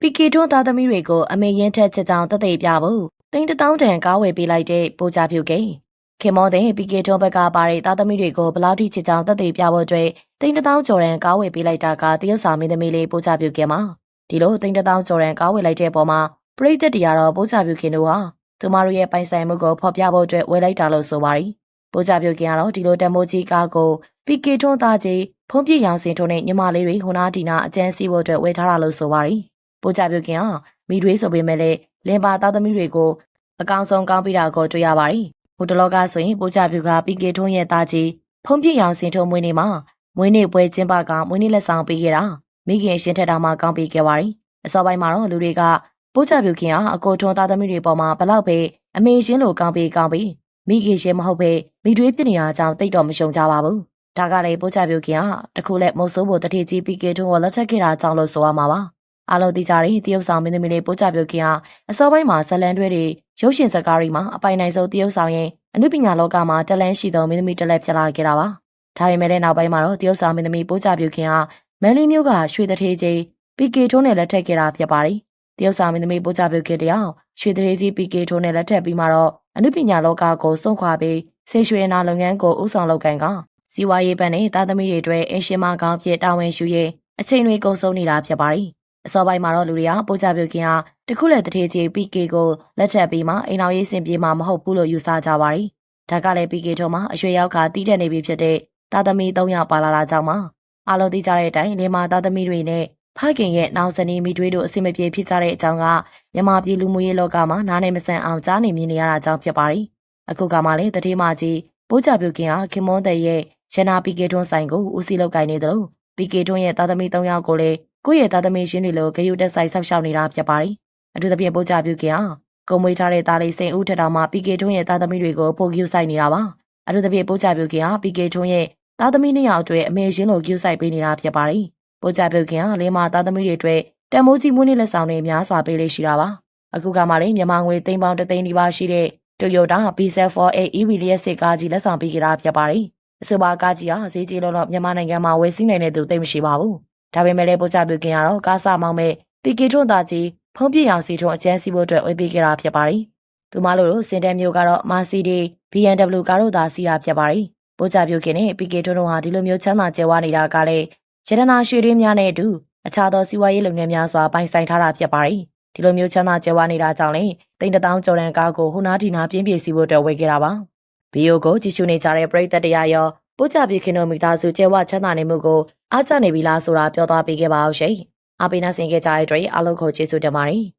ပီကီထွန်းသားသမီးတွေကိုအမေရင်ထက်ချက်ကြောင်တသိပြဖို့တိန်တထောင်းတန်ကားဝယ်ပေးလိုက်တဲ့ပိုကြပြုကိခင်မောတဲ့ပီကီထွန်းဘက်ကပါတဲ့သားသမီးတွေကိုဘလောက်ထိချက်ကြောင်တသိပြဖို့အတွက်တိန်တထောင်းကျော်ရန်ကားဝယ်ပေးလိုက်တာကတရုတ်စာမင်းသမီးလေးပိုကြပြုခင်မှာဒီလိုတိန်တထောင်းကျော်ရန်ကားဝယ်လိုက်တဲ့ပုံမှာပရိသတ်တရားတော့ပိုကြပြုခင်တို့ဟာသူမတို့ရဲ့ပိုင်ဆိုင်မှုကိုဖော်ပြဖို့အတွက်ဝယ်လိုက်တာလို့ဆိုပါတယ်ပိုကြပြုခင်ကတော့ဒီလိုတမိုးကြီးကားကိုပီကီထွန်းသားကြီးဖုံးပြရောင်စင်ထုံးနဲ့ညီမလေးတွေဟိုနာဒီနာအကျန်းစီးဖို့အတွက်ဝယ်ထားတာလို့ဆိုပါတယ် ပိုကြပြုခင်ဟာမိတွေးဆိုပေမဲ့လည်းလင်ပါသားသမီးတွေကိုအကောင်ဆုံးကောင်းပြတာကိုတွေ့ရပါတယ်ဟိုတလောကဆိုရင်ပိုကြပြုကပီကီထွန်းရဲ့သားကြီးဖုံးပြရောင်စင်ထုံးမွေးနေ့မှာမွေးနေ့ပွဲကျင်းပကမွေးနေ့လက်ဆောင်ပေးခဲ့တာမိခင်ရှင်ထက်တာမှကောင်းပေးခဲ့ပါတယ်အစောပိုင်းမှာတော့လူတွေကပိုးချပြုခင်ဟာအကိုထွန်းသားသမီးတွေပေါ်မှာဘလောက်ပဲအမေရှင်းလိုကောင်းပေးကောင်းပေးမိခင်ရှင်မဟုတ်ပဲမိတွေးပြနေတာကြောင့်တိတ်တော့မရှုံကြပါဘူးဒါကလည်းပိုးချပြုခင်ဟာတခုလက်မုတ်ဆိုးဖို့တတိကြီးပီကေထွန်းကိုလက်ချက်ခဲ့တာကြောင့်လို့ဆိုရမှာပါ အားလုံးသိကြတဲ့တရုတ်ဆောင်မင်းသမီးလေးပိုးချပြုခင်ဟာအစောပိုင်းမှာဇလန်တွဲတွေရုပ်ရှင်ဇာတ်ကားတွေမှာအပိုင်နိုင်ဆုံးတရုတ်ဆောင်ရင်အနုပညာလောကမှာတလန်းရှိသောမင်းသမီးတစ်လက်ဖြစ်လာခဲ့တာပါဒါပေမဲ့လည်းနောက်ပိုင်းမှာတော့တရုတ်ဆောင်မင်းသမီးပိုးချပြုခင်ဟာမန်လီမျိုးကရွှေတထေးကြီးပီကေထွန်းနဲ့လက်ထပ်ခဲ့တာဖြစ်ပါတယ်တရုတ်ဆောင်မင်းသမီးပိုးချပြုခင်တယောက်ရွှေတထေးကြီးပီကေထွန်းနဲ့လက်ထပ်ပြီးမှတော့အနုပညာလောကကိုစွန့်ခွာပြီးဆေးရွှေနာလုပ်ငန်းကိုဥဆောင်လုပ်ကိုင်ကစီဝါရေးဘက်နဲ့သားသမီးတွေအတွက်အင်ရှင်မကောင်းဖြစ်တာဝန်ယူရေးအချိန်တွေကုန်ဆုံးနေတာဖြစ်ပါတယ် အစောပိုင်းမှာတော့လူတွေကပိုးချပြုခင်ဟာတခုလက်တထေးကြီး PK ကိုလက်ချက်ပြီးမှအိမ်တော်ရေးစင်ပြေမှာမဟုတ်ဘူးလို့ယူဆကြပါတယ်။ဒါကလည်း PK ထုံးမှာအရွှေရောက်ကတီးတက်နေပြီဖြစ်တဲ့သားသမီး၃ယောက်ပါလာတာကြောင့်ပါ။အားလုံးသိကြတဲ့အတိုင်းလင်မာသားသမီးတွေနဲ့ဖခင်ရဲ့နောက်ဇနီးမိတွေးတို့အစီမပြေဖြစ်ကြတဲ့အကြောင်းကမြန်မာပြည်လူမှုရေးလောကမှာနားနေမဆန်အောင်ကြားနေမြင်နေရတာကြောင့်ဖြစ်ပါတယ်။အခုကမှလည်းတတိမကြီးပိုးချပြုခင်ဟာခင်မွန်းတဲ့ရဲ့ရနာ PK ထွန်းဆိုင်ကိုဦးစီးလုပ်ကိုင်နေတယ်လို့ PK ထွန်းရဲ့သားသမီး၃ယောက်ကိုလည်း ကိုယ့်ရဲ့သားသမီးရှင်တွေလိုဂယုတက်ဆိုင်ဆောက်ရှောက်နေတာဖြစ်ပါတယ်။အထူးသဖြင့်ပို့ချပြုခင်ဟာကုံမွေးထားတဲ့သားလေးစိန်ဦးထက်တော်မှာ PK ထွန်းရဲ့သားသမီးတွေကိုပို့ဂယုဆိုင်နေတာပါ။အထူးသဖြင့်ပို့ချပြုခင်ဟာ PK ထွန်းရဲ့သားသမီးနှစ်ယောက်အတွက်အမေရှင်လိုဂယုဆိုင်ပေးနေတာဖြစ်ပါတယ်။ပို့ချပြုခင်ဟာလင်းမသားသမီးတွေအတွက်တန်မိုးကြီးမွေးနေ့လက်ဆောင်တွေများစွာပေးလေးရှိတာပါ။အခုကမှလည်းမြန်မာငွေသိန်းပေါင်းတသိန်းဒီပါရှိတဲ့ Toyota B74A EV လျက်စစ်ကားကြီးလက်ဆောင်ပေးကြတာဖြစ်ပါတယ်။အဆိုပါကားကြီးဟာဈေးကြီးလို့တော့မြန်မာနိုင်ငံမှာဝယ်စီးနိုင်တဲ့သူသိမရှိပါဘူး။ ဒါပေမဲ့လည်းပို့ချပြုခင်ကတော့ကားစမောင်းမဲ့ပီကီထွန်းသားကြီးဖုံးပြအောင်စီထွန်းအကျန်းစီဖို့အတွက်ဝယ်ပေးကြတာဖြစ်ပါတယ်။သူမတို့လိုစင်တဲမျိုးကတော့ Mercedes BMW ကားတို့သာစီးတာဖြစ်ပါတယ်။ပို့ချပြုခင်နဲ့ပီကီထွန်းတို့ဟာဒီလိုမျိုးချမ်းသာကြွယ်ဝနေတာကလည်းရတနာရွှေရင်းများနဲ့အတူအခြားသောစီးပွားရေးလုပ်ငန်းများစွာပိုင်ဆိုင်ထားတာဖြစ်ပါတယ်။ဒီလိုမျိုးချမ်းသာကြွယ်ဝနေတာကြောင့်လည်းတိန်တထောင်ကျော်ရန်ကားကိုဟိုနာဒီနာပြင်းပြစီဖို့အတွက်ဝယ်ခဲ့တာပါ။ဗီယိုကိုကြည့်ရှုနေကြတဲ့ပရိသတ်တရားရော ပို့ချပြီးခင်တို့မိသားစုကျဲဝချမ်းသာနေမှုကိုအားကျနေပြီလားဆိုတာပြောသွားပေးခဲ့ပါအောင်ရှင်။အားပေးနာဆင်ခဲ့ကြတဲ့အတွက်အားလုံးကိုကျေးဇူးတင်ပါတယ်။